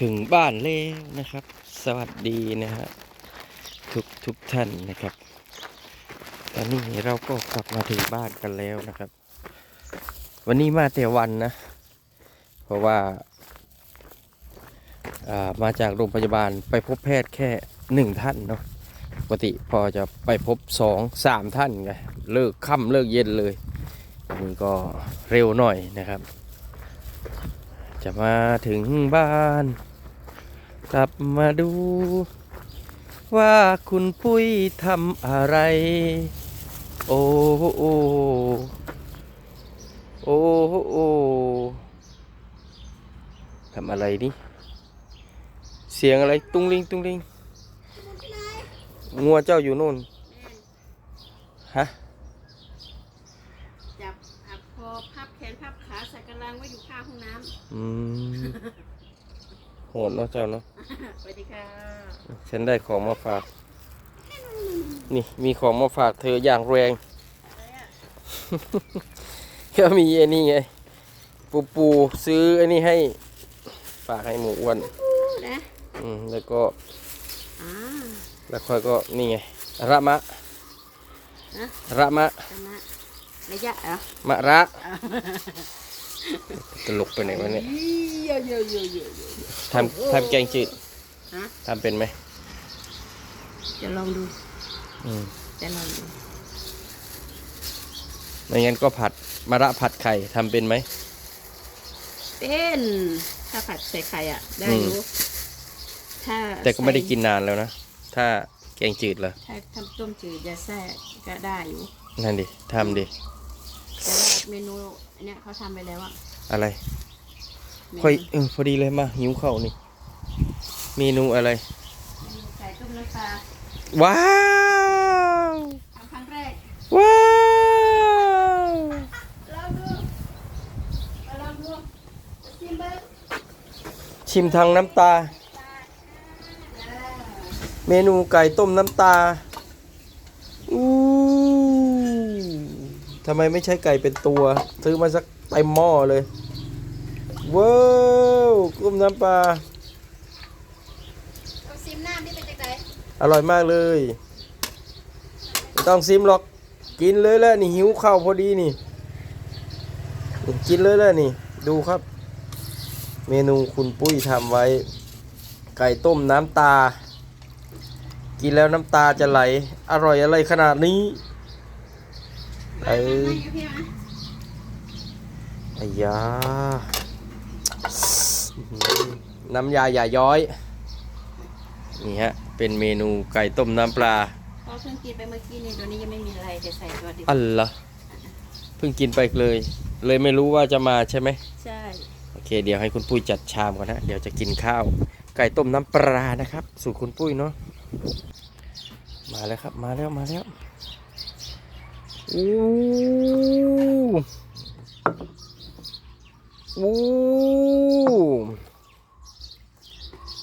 ถึงบ้านแล้วนะครับ สวัสดีนะฮะทุกทุกท่านนะครับ ตอนนี้เราก็กลับมาถึงบ้านกันแล้วนะครับ วันนี้มาแต่วันนะ เพราะว่าามาจากโรงพยาบาลไปพบแพทย์แค่หนึ่งท่านเนาะปกติพอจะไปพบสองสามท่านไงเลิกค่ำเลิกเย็นเลยนนี้ก็เร็วหน่อยนะครับ จะมาถึงบ้าน กลับมาดู ว่าคุณปุ้ยทำอะไร โอ้โอ้โอ้โอ้ทำอะไรนี่ เสียงอะไรตุ้งลิงตุ้งลิงงัวเจ้าอยู่นู่นฮะจับอับคอพับแขนพับขาใส่กระลังไว้อยู่ข้างห้องน้อืมโห ดเนาะเจ้าเนาะำสวัสดีค่ะฉันได้ของมาฝาก นี่มีของมาฝากเธออย่างแรงอะไรอะก็มีไอ้นี่ไง ปูปูซื้อไอ้นี่ให้ฝากให้หมูอ้วนนะอืมแล้วก็อ่าแล้วค่อยก็นี่ไงระมะฮะระมะธรรมะระยะเหรอมะระตลกไปไหนวะเนี่ย เยอะเยอะเยอะเยอะทำทำแกงจืดฮะทำเป็นไหมจะลองดูอืมจะลองดูไม่งั้นก็ผัดมะระผัดไข่ทำเป็นไหม เป็นถ้าผัดใส่ไข่อะ ได้อยู่ถ้าแต่ก็ไม่ได้ใส่กินนานแล้วนะ ถ้าแกงจืดเหรอ ถ้าทำต้มจืดจะแซ่ก็ได้อยู่นั่นดิทำดิแต่ว่าเมนูอันเนี้ยเขาทำไปแล้วอะอะไรเมนู ค่อยเออพอดีเลยมาหิวข้าวนี่ เมนูอะไรเมนูไก่ต้มน้ำปลาว้าวทำครั้งแรกว้าวลองดูมาลองดูชิมเบิ้งชิมทางน้ำตา เมนูไก่ต้มน้ำตาอู้ทำไมไม่ใช่ไก่เป็นตัว ซื้อมาสักเต็มหม้อเลย ว้าวกุ้มน้ำปลาเอาซิมน้ำนี่เป็นจังไดอร่อยมากเลยไม่ต้องซิมหรอกกินเลยแหละนี่หิวข้าวพอดีนี่ กินเลยแหละนี่ ดูครับ เมนูคุณปุ้ยทำไว้ ไก่ต้มน้ำตา กินแล้วน้ำตาจะไหล อร่อยอะไรขนาดนี้เอ้ยไอ้ยาอื้อหือ น้ำยาอย่าย้อย นี่ฮะ เป็นเมนูไก่ต้มน้ำปลาพอเพิ่งกินไปเมื่อกี้นี่ตัวนี้ยังไม่มีอะไรจะใส่ตัวดิบอันละเพิ่งกินไปเลย เลยไม่รู้ว่าจะมาใช่ไหมใช่ โอเค เดี๋ยวให้คุณปุ้ยจัดชามก่อนนะเดี๋ยวจะกินข้าว ไก่ต้มน้ำปลานะครับ สูตรคุณปุ้ยเนาะมาแล้วครับ มาแล้วมาแล้วอู้อู้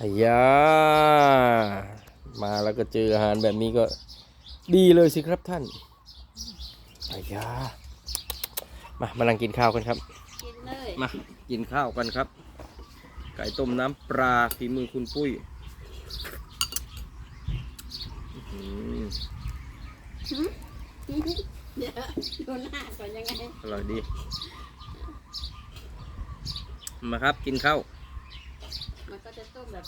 อา ยามาแล้วก็เจออาหารแบบนี้ก็ดีเลยสิครับท่านอายามามาลังกินข้าวกันครับ กินเลยมากินข้าวกันครับ ไก่ต้มน้ำปลาฝีมือคุณปุ้ยอื้อหือเดี๋ยวดูหน้าก่อนยังไง อร่อยดี มาครับกินข้าว มันก็จะต้มแบบ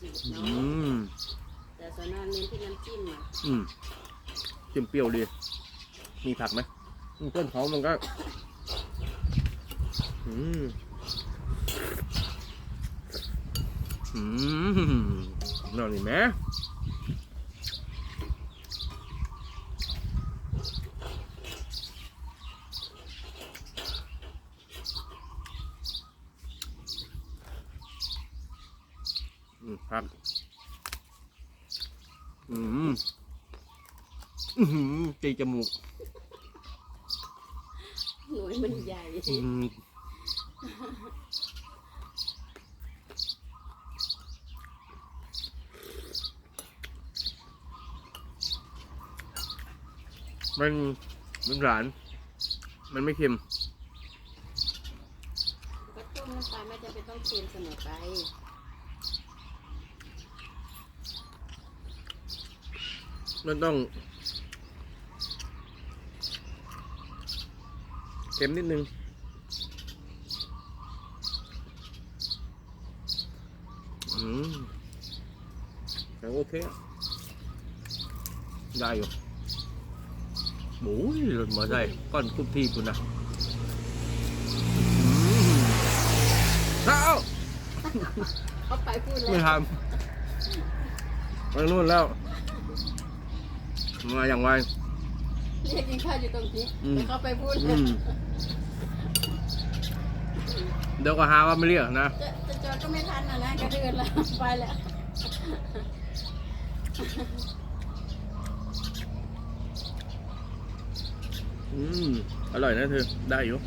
จืดๆอืเนาะมแต่ส่วนมากเน้นที่น้ำจิ้มอะอืมจิ้มเปรี้ยวดี มีผักไหมอืมต้นเขามันก็ อืมอืมนอนนี่แม่อืม ครับ อืมอือหือตีจมูกหน่วยมันใหญ่อืมมันมันหวาน มันไม่เค็ม ก็ต้มน้ำปลาไม่จำเป็นต้องเค็มเสมอไป มันต้องเค็มนิดนึงอืมแต่โอเคอะได้อยู่โอ้ยหล่นมาได้ก้อนคุบทีปุ่นนะอืมเอาเขาไปพูดแล้ไม่วทำไปนู่นแล้ว มาอย่างไวเรียกกินข้าวอยู่ตรงนี้อืมแต่เขาไปพูดอืมเดี๋ยวก็หาว่าไม่เรียกนะ จะจะจอดก็ไม่ทันนะนะกระเดือนแล้วไปแล้วอืม อร่อยนะเธอ ได้อยู่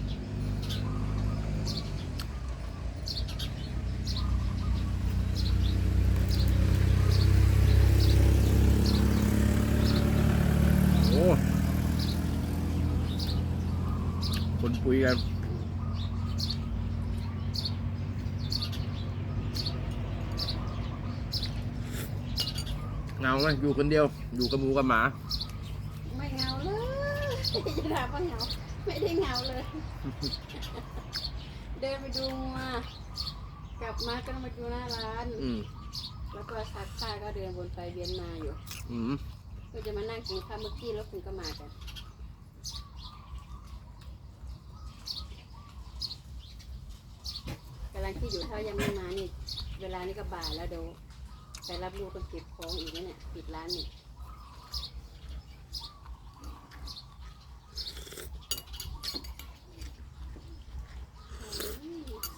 คนปุยกันเงาไหมอยู่คนเดียว อยู่กับหมูกับหมา ไม่เหงาเลยจะถามว่าเหงา ไม่ได้เหงาเลย เดินไปดูมากลับมาก็มาดูหน้าร้าน อืมแล้วก็ซักผ้าก็เดินวนไปเวียนมาอยู่ อืม ก็จะมานั่งกินข้าวเมื่อกี้แล้วคุณก็มากันกำลังที่อยู่ถ้ายังไม่มานี่ เวลานี้ก็บ่ายแล้วเดี๋ยวไปรับลูกก็เก็บของอีกเนี่ยปิดร้านนี่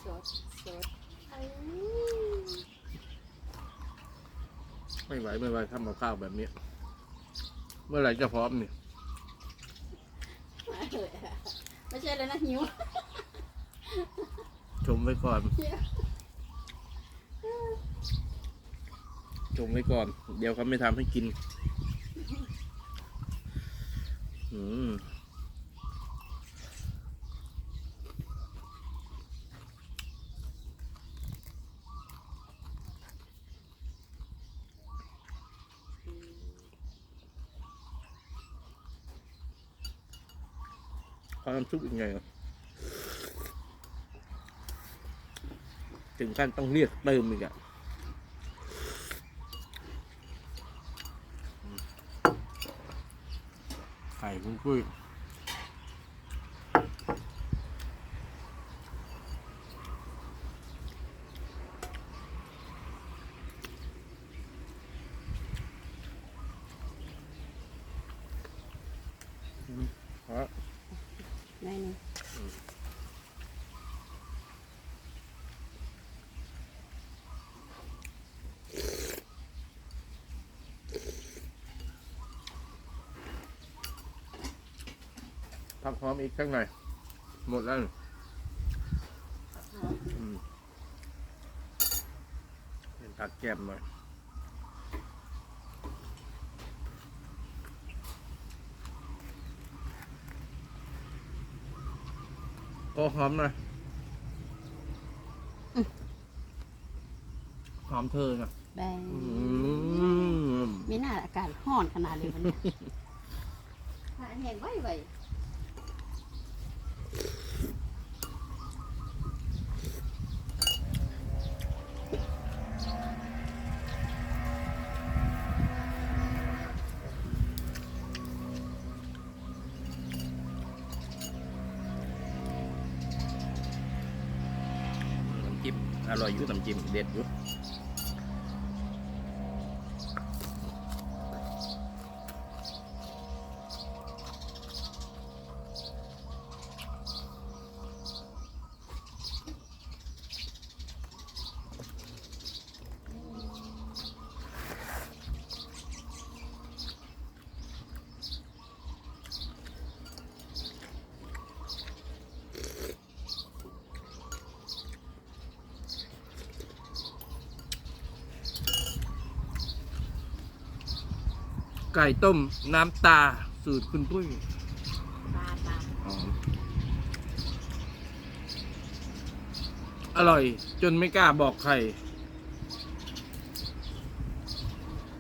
สดสดไม่ไหวไม่ไหวทำกับข้าวแบบนี้ มื่อไหร่จะพร้อมนี่ไม่ใช่เลยนะหิวชมไว้ก่อน ชมไว้ก่อน เดี๋ยวเขาไม่ทำให้กิน อืม พอาน้ำซุปยังไงถึงขั้นต้องเรียกเติมอีกอะไข่กุ้งกุ้ยอืมเอาละ ไม่นี่ พักพร้อมอีกสักหน่อย หมดแล้วนี่อืมเป็นผักแก้มหน่อยโอ้หอมหน่อยหอมเธอนะแบงอืมไม่น่าอากาศห้อนขนาดเลยวันนี้ หาแห้งไว้ไว้ น้ำจิ้มอร่อยอยู่น้ำจิ้มเด็ดอยู่ ไก่ต้มน้ำตาสูตรคุณปุ้ยปลาปลาหอมอร่อย จนไม่กล้าบอกใคร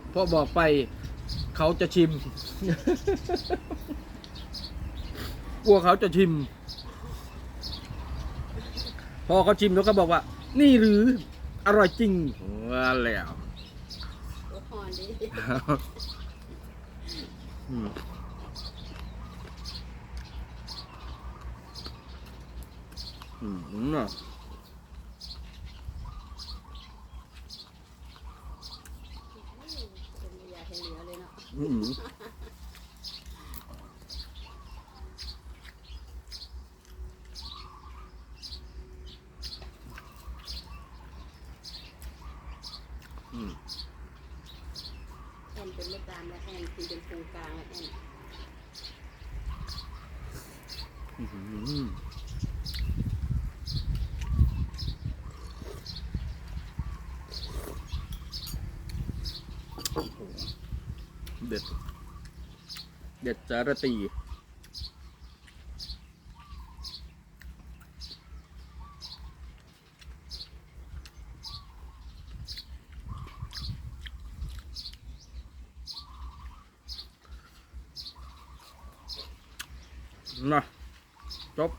เพราะบอกไปเขาจะชิม กลัวเขาจะชิม พอเขาชิมแล้วก็บอกว่า นี่หรือ อร่อยจริงว่าแล้ว โอ้หอนดิ อืมอืมน่ะอืมอืม เป็นไม่ตามและแห้งกินเป็นปูกลางและแอนอื้อหือเด็ด เด็ดจารตี น่ะ จบ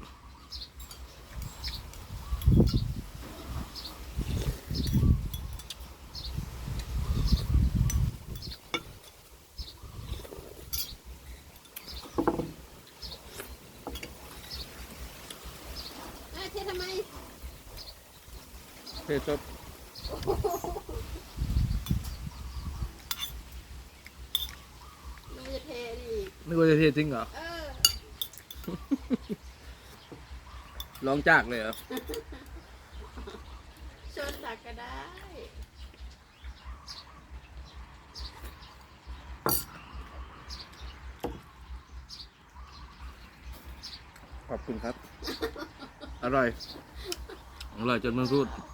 เอ้ยเททำไม เพจบมันจะเทนี่นึกว่าจะเทจริงเหรอ เออลองจากเลยเหรอ ชนตักก็ได้ ขอบคุณครับ อร่อย อร่อยจนไมันพูดโ